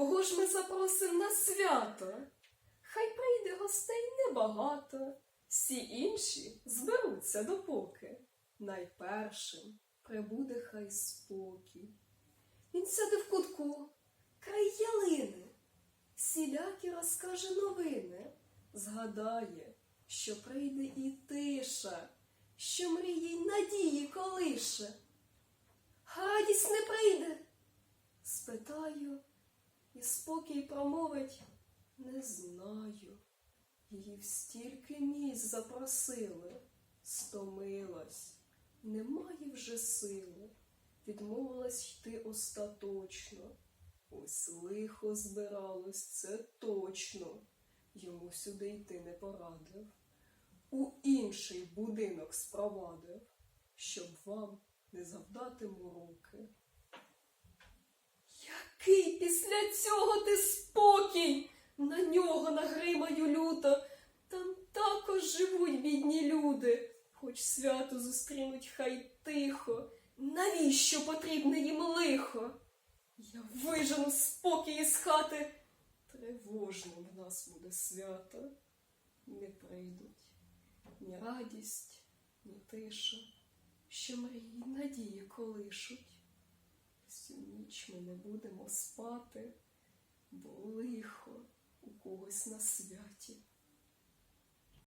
Кого ж ми запросим на свято? Хай прийде гостей небагато, всі інші зберуться допоки. Найпершим прибуде хай спокій. Він сяде в кутку, край ялини, всілякі розкаже новини, згадає, що прийде і тиша, що мрії й надії колише. Гадість не прийде? Спитаю, і спокій промовить не знаю. Її в стільки місць запросили, стомилась, немає вже сили, відмовилась йти остаточно. Ось лихо збиралось, це точно. Йому сюди йти не порадив. У інший будинок спровадив, щоб вам не завдати мороки. Після цього ти спокій? На нього нагримаю люто. Там також живуть бідні люди. Хоч свято зустрінуть хай тихо. Навіщо потрібне їм лихо? Я вижену спокій із хати. Тривожним в нас буде свято. Не прийдуть ні радість, ні тиша, що мрії надії колишуть. Всю ніч ми не будемо спати, бо лихо у когось на святі.